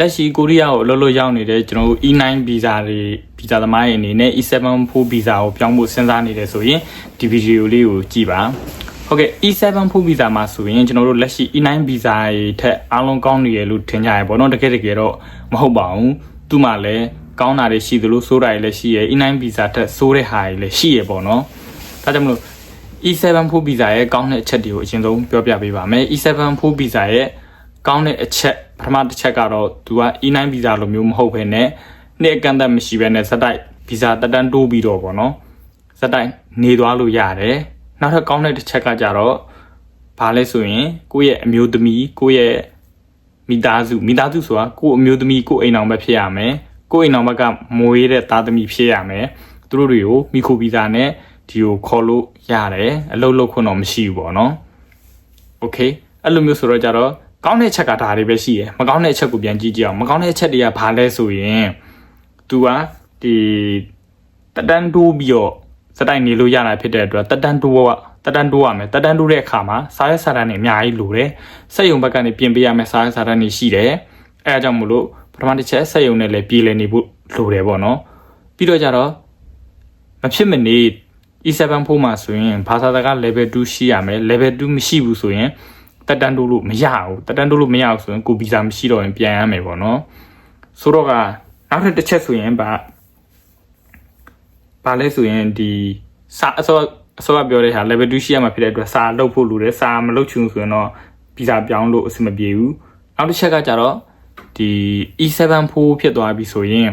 လက်ရှိကိုရီးယားကိုအလုပ်လုပ်ရောက်နေတဲ့ကျွန်တော်တို့ E9 ဗီဇာတွေဗီဇာသမားတွေအနေနဲ့ E7 4 ဗီဇာကိုပြောင်းဖို့စဉ်းစားနေတယ်ဆိုရင်ဒီဗီဒီယိုလေးကိုကြည့်ပါဟုတ်ကဲ့ E7 4ဗီဇာမှာဆိုရင်ကျွန်တော်တို့လက်ရှိ E9 ဗီဇာတွေထက်အားလုံးကောင်းနေရလို့ထင်ကြရပေါ့နော်တကယ်တကယ်တော့မဟုတ်ပါဘူးသူ့မှာလည်းကောင်းတာတွေရှိသလိုဆိုးတာတွေလည်းရှိရယ် E9 ဗီဇာထက်ဆိုးတဲ့ဟာတွေလည်းရှိရယ်ပေါ့နော်ဒါကြောင့်မလို့ E7 4ဗီဇာရဲ့ကောင်းတဲ့အချက်တွေကိုအရင်ဆုံးပြောပြပေးပါမယ် E7 4ဗီဇာရဲ့ကောင်းတဲ့အချက် ပထမတစ်ချက်ကတော့သူက E9 ဗီဇာလိုမျိုးမဟုတ်ဘဲနဲ့နှစ်အကန့်အသတ်မရှိဘဲနဲ့စက်တိုက်ဗီဇာတက်တန်းတိုးပြီးတော့ပေါ့နော်စက်တိုက်နေသွားလို့ရတယ်နောက်ထပ်ကောင်းတဲ့တစ်ချက်ကကြတော့ဘာလဲဆိုရင်ကိုယ့်ရဲ့အမျိုးသမီးကိုယ့်ရဲ့မိသားစုမိသားစုဆိုတာကိုယ့်အမျိုးသမီးကိုယ့်အိမ်အောင်ပဲဖြစ်ရမယ်ကိုယ့်အိမ်အောင်ဘက်ကမွေးတဲ့သားသမီးဖြစ်ရမယ်သူတို့တွေကိုမိခိုဗီဇာနဲ့ဒီကိုခေါ်လို့ရတယ်အလုပ်လုပ်ခွင့်တော့မရှိဘူးပေါ့နော်โอเคအဲ့လိုမျိုးဆိုတော့ကြတော့ ကောင်းတဲ့ချက်ကဒါတွေပဲရှိရယ်မကောင်းတဲ့အချက်ကိုပြန်ကြည့်ကြည့်အောင်မကောင်းတဲ့အချက်တွေကဘာလဲဆိုရင် तू ကဒီတက်တန်းတိုးပြီးတော့စတိုင်နေလို့ရတာဖြစ်တဲ့အတွက်တက်တန်းတိုးကတက်တန်းတိုးရမယ်တက်တန်းတိုးတဲ့အခါမှာစားရစာတန်းတွေအများကြီးလိုတယ်စက်ယုံဘက်ကနေပြင်ပေးရမယ်စားရစာတန်းတွေရှိတယ်အဲအကြောင်းမို့လို့ပထမတစ်ချက်စက်ယုံနဲ့လည်းပြည်လည်နေဖို့လိုတယ်ပေါ့နော်ပြီးတော့ကြတော့မဖြစ်မနေ E7 ဖို့မှာဆိုရင်ဘာသာစကား level 2ရှိရမယ် level 2မရှိဘူးဆိုရင် တက်တန်းတိုးလို့မရဘူးတက်တန်းတိုးလို့မရဘူးဆိုရင်ကိုဗီဇာမရှိတော့ရင်ပြန်ရမယ်ပေါ့နော်ဆိုတော့ကနောက်ထပ်တစ်ချက်ဆိုရင်ဗာဘာလဲဆိုရင်ဒီစာအစောအစောကပြောတဲ့ဟာ level 2ရှိရမှာဖြစ်တဲ့အတွက်စာလုပ်ဖို့လိုတယ်စာမလုပ်ချင်ဘူးဆိုရင်တော့ဗီဇာပြောင်းလို့အဆင်မပြေဘူးနောက်တစ်ချက်ကကြတော့ဒီ E7 ဖို့ဖြစ်သွားပြီဆိုရင်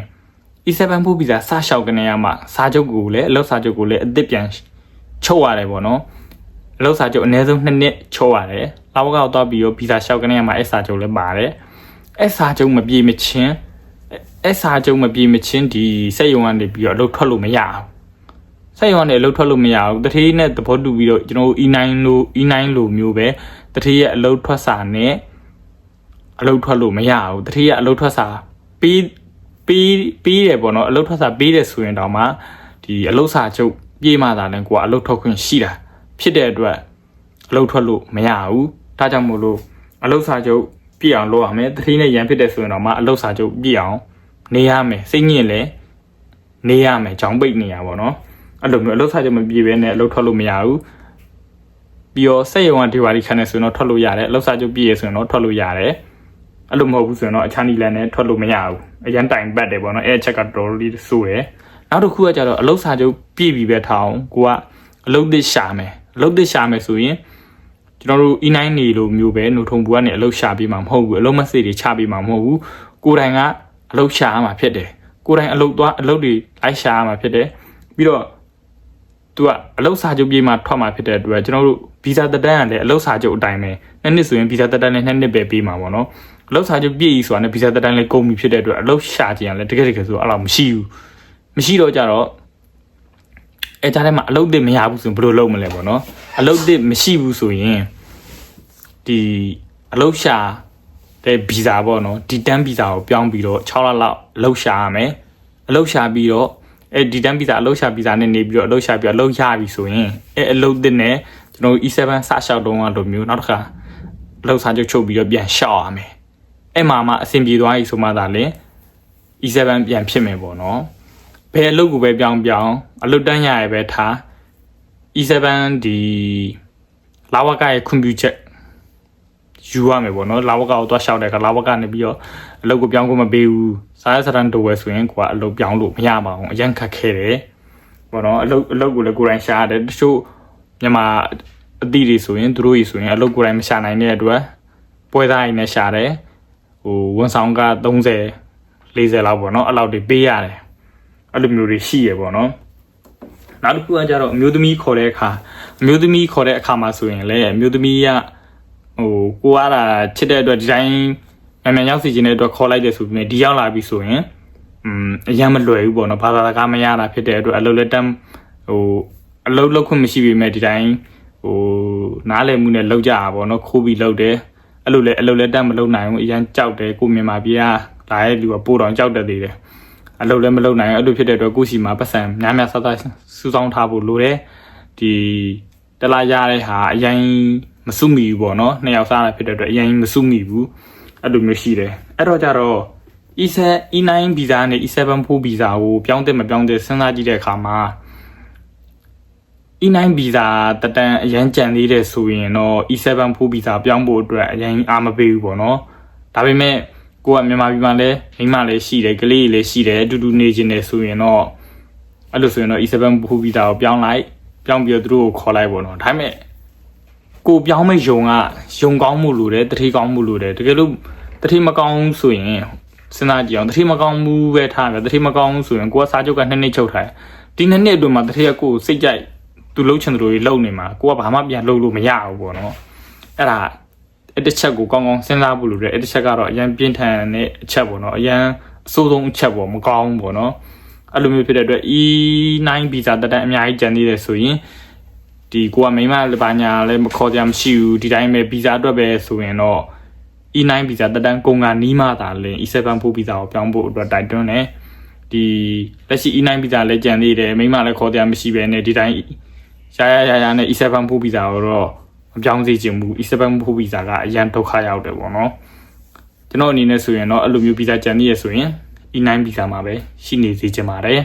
E7 ဖို့ဗီဇာစလျှောက်ကနေရမှာစာချုပ်ကိုလည်းအလုပ်စာချုပ်ကိုလည်းအသစ်ပြန်ချုပ်ရတယ်ပေါ့နော် အလုပ်စာချုပ်အနည်းဆုံး2နှစ်ချုပ်ရတယ်လောက်ကောက်တော့ပြီးတော့ဗီဇာလျှောက်ကနေရမှာအဲ့စာချုပ်လည်းပါတယ်အဲ့စာချုပ်မပြေမချင်းအဲ့စာချုပ်မပြေမချင်းဒီစက်ရုံကနေပြီးတော့အလုပ်ထွက်လို့မရဘူးစက်ရုံကနေအလုပ်ထွက်လို့မရဘူးတထေးနဲ့သဘောတူပြီးတော့ကျွန်တော်တို့ E9 လို့ E9 လို့မျိုးပဲတထေးရဲ့အလုပ်ထွက်စာနဲ့အလုပ်ထွက်လို့မရဘူးတထေးရဲ့အလုပ်ထွက်စာပြီးပေးပေးတယ်ပေါ့နော်အလုပ်ထွက်စာပေးတယ်ဆိုရင်တော့မှဒီအလုပ်စာချုပ်ပြေးမှသာလည်းကိုကအလုပ်ထွက်ခွင့်ရှိတာ ဖြစ်တဲ့အတွက်အလုပ်ထွက်လို့မရဘူးဒါကြောင့်မို့လို့အလုပ်စာချုပ်ပြည့်အောင်လုပ်ရမယ်တတိနဲ့ရန်ဖြစ်တယ်ဆိုရင်တော့မှအလုပ်စာချုပ်ပြည့်အောင်နေရမယ်စိတ်ညစ်လဲနေရမယ်ကြောင်းပိတ်နေရပါတော့အဲ့လိုမျိုးအလုပ်စာချုပ်မပြည့်ဘဲနဲ့အလုပ်ထွက်လို့မရဘူးပြီးတော့စက်ရုံကဒီဝါဒီခံနေဆိုရင်တော့ထွက်လို့ရတယ်အလုပ်စာချုပ်ပြည့်ရဆိုရင်တော့ထွက်လို့ရတယ်အဲ့လိုမဟုတ်ဘူးဆိုရင်တော့အခြားနီလန်နဲ့ထွက်လို့မရဘူးအရန်တိုင်ပတ်တယ်ပေါ့နော်အဲ့အချက်ကတော်တော်လေးဆိုးတယ်နောက်တစ်ခုကကြတော့အလုတ်စာချုပ်ပြည့်ပြီပဲထားအောင်ကိုကအလုတ်သစ်ရှာမယ် အလုတ်သစ်ရှာမယ်ဆိုရင်ကျွန်တော်တို့ E9 နေလိုမျိုးပဲနှုတ်ထုံပူကနေအလုတ်ရှာပြီးမှမဟုတ်ဘူးအလုတ်မစစ်တွေချပြီးမှမဟုတ်ဘူးကိုယ်တိုင်ကအလုတ်ရှာရမှာဖြစ်တယ်ကိုယ်တိုင်အလုတ်သွားအလုတ်တွေလိုက်ရှာရမှာဖြစ်တယ်ပြီးတော့သူကအလုတ်စာချုပ်ပြေးမှထွက်มาဖြစ်တဲ့အတွက်ကျွန်တော်တို့ဗီဇာတက်တန်းကလည်းအလုတ်စာချုပ်အတိုင်းပဲနှစ်နှစ်ဆိုရင်ဗီဇာတက်တန်းလည်းနှစ်နှစ်ပဲပေးမှာပေါ့နော်အလုတ်စာချုပ်ပြည့်ပြီဆိုတာနဲ့ဗီဇာတက်တန်းလည်းကုန်ပြီဖြစ်တဲ့အတွက်အလုတ်ရှာကြည့်ရင်လည်းတကယ်တကယ်ဆိုအဲ့လိုမရှိဘူးမရှိတော့ကြတော့ အဲကြားထဲမှာအလုတ်သစ်မရဘူးဆိုရင်ဘယ်လိုလုပ်မလဲပေါ့နော်အလုတ်သစ်မရှိဘူးဆိုရင်ဒီအလုတ်ရှာတဲ့ဗီဇာပေါ့နော်ဒီတန်းဗီဇာကိုပြောင်းပြီးတော့6လလောက်အလုတ်ရှာရမယ်အလုတ်ရှာပြီးတော့အဲဒီတန်းဗီဇာအလုတ်ရှာဗီဇာနဲ့နေပြီးတော့အလုတ်ရှာပြီးတော့အလုတ်ရပြီဆိုရင်အဲအလုတ်သစ်နဲ့ကျွန်တော် E7 စလျှောက်တုံးကလိုမျိုးနောက်တစ်ခါအလုတ်စာချုပ်ချုပ်ပြီးတော့ပြန်ရှောက်ရမယ်အဲ့မှာမှအဆင်ပြေသွားပြီဆိုမှသာလေ E7 ပြန်ဖြစ်မယ်ပေါ့နော် ဘယ်အလုပ်ကိုပဲပြောင်းပြောင်းအလုပ်တန်းရရပဲထား E7 ဒီလာဝကရဲ့ခွန်ပျူချက်ယူရမယ်ပေါ့နော်လာဝကကိုသွားရှောက်တဲ့အခါလာဝကနေပြီးတော့အလုပ်ကိုပြောင်းဖို့မပေးဘူးစားရစရန်တိုဝဲဆိုရင်ကိုကအလုပ်ပြောင်းလို့မရပါဘူးအရင်ခက်ခဲတယ်ပေါ့နော်အလုပ်အလုပ်ကိုလည်းကိုယ်တိုင်ရှာရတယ်တချို့မြန်မာအသည့်တွေဆိုရင်သူတို့ကြီးဆိုရင်အလုပ်ကိုယ်တိုင်မရှာနိုင်တဲ့အတွက်ပွဲသားရင်းနဲ့ရှာတယ်ဟိုဝန်ဆောင်က30 40လောက်ပေါ့နော်အဲ့လောက်တွေပေးရတယ် အဲ့လိုမျိုးတွေရှိရပေါ့နော်နောက်တစ်ခုကကြတော့အမျိုးသမီးခေါ်တဲ့အခါအမျိုးသမီးခေါ်တဲ့အခါမှာဆိုရင်လည်းအမျိုးသမီးကဟိုကိုအားတာချစ်တဲ့အတွက်ဒီတိုင်းမြန်မြန်ရောက်စီခြင်းတဲ့အတွက်ခေါ်လိုက်တယ်ဆိုပြီးဒီရောက်လာပြီဆိုရင်อืมအရင်မလွယ်ဘူးပေါ့နော်ဘာသာစကားမရတာဖြစ်တဲ့အတွက်အလုပ်လက်တမ်းဟိုအလုပ်လုပ်ခွင့်မရှိပေမဲ့ဒီတိုင်းဟိုနားလည်မှုနဲ့လောက်ကြတာပေါ့နော်ခိုးပြီးလောက်တယ်အဲ့လိုလေအလုပ်လက်တမ်းမလုပ်နိုင်ဘူးအရင်ကြောက်တယ်ကိုမြန်မာပြည်ကလာတဲ့လူကပိုးတော်ကြောက်တတ်သေးတယ် အလုပ်လည်းမလုပ်နိုင်အဲ့လိုဖြစ်တဲ့အတွက်ကိုစီမှာပတ်စံများများဆဆစူးစောင်းထားဖို့လိုတယ်ဒီတလားရတဲ့ဟာအရင်မစုမိဘူးပေါ့နော်နှစ်ယောက်စားတာဖြစ်တဲ့အတွက်အရင်မစုမိဘူးအဲ့လိုမျိုးရှိတယ်အဲ့တော့ကြတော့ E7 E9 ဗီဇာနဲ့ E7 4ဗီဇာကိုပြောင်းတဲ့မပြောင်းတဲ့စဉ်းစားကြည့်တဲ့အခါမှာ E9 ဗီဇာတက်တန်အရန်ကြံသေးတယ်ဆိုရင်တော့ E7 4ဗီဇာပြောင်းဖို့အတွက်အရင်အားမပေးဘူးပေါ့နော်ဒါပေမဲ့ ကိုကမြန်မာပြည်မှာလည်းမိန်းမလည်းရှိတယ်ကလေးလည်းရှိတယ်အတူတူနေခြင်းတယ်ဆိုရင်တော့အဲ့လိုဆိုရင်တော့ E7 4ဗီဇာကိုပြောင်းလိုက်ပြောင်းပြီးတော့သူတို့ကိုခေါ်လိုက်ပေါ့နော်ဒါပေမဲ့ကိုပြောင်းမဲ့ယုံကယုံကောင်းမှုလိုတယ်တတိကောင်းမှုလိုတယ်တကယ်လို့တတိမကောင်းဘူးဆိုရင်စဉ်းစားကြည့်အောင်တတိမကောင်းဘူးပဲထားတယ်တတိမကောင်းဘူးဆိုရင်ကိုကစားချုပ်ကနှစ်နှစ်ချုပ်ထားတယ်ဒီနှစ်နှစ်အတွင်းမှာတတိကကိုစိတ်ကြိုက်သူလှုပ်ချင်တယ်လို့လှုပ်နေမှာကိုကဘာမှပြန်လှုပ်လို့မရဘူးပေါ့နော်အဲ့ဒါ အဲ့တစ်ချက်ကိုကောင်းကောင်းစဉ်းစားဖို့လိုတယ်အဲ့တစ်ချက်ကတော့အရန်ပြင်းထန်တဲ့အချက်ပေါ့နော်အရန်အဆိုးဆုံးအချက်ပေါ့မကောင်းဘူးပေါ့နော်အဲ့လိုမျိုးဖြစ်တဲ့အတွက် E9 ဗီဇာတက်တန်းအများကြီးကျန်သေးတယ်ဆိုရင်ဒီကိုကမိမလည်းဘာညာလည်းမခေါ်ကြမရှိဘူးဒီတိုင်းပဲဗီဇာအတွက်ပဲဆိုရင်တော့ E9 ဗီဇာတက်တန်းကုန်ကနီးမှသာလင် E7 ဖို့ဗီဇာကိုပြောင်းဖို့အတွက်တိုက်တွန်းတယ်ဒီလက်ရှိ E9 ဗီဇာလည်းကြံသေးတယ်မိမလည်းခေါ်ကြမရှိပဲနဲ့ဒီတိုင်းရရရရနဲ့ E7 ဖို့ဗီဇာကိုတော့ မပြောင်းစေချင်ဘူး E7 ဖို့ဗီဇာကအရန်ဒုက္ခရောက်တယ်ပေါ့နော်ကျွန်တော်အနေနဲ့ဆိုရင်တော့အဲ့လိုမျိုးဗီဇာကြံသေးရဆိုရင် E9 ဗီဇာမှာပဲရှိနေစေချင်ပါတယ်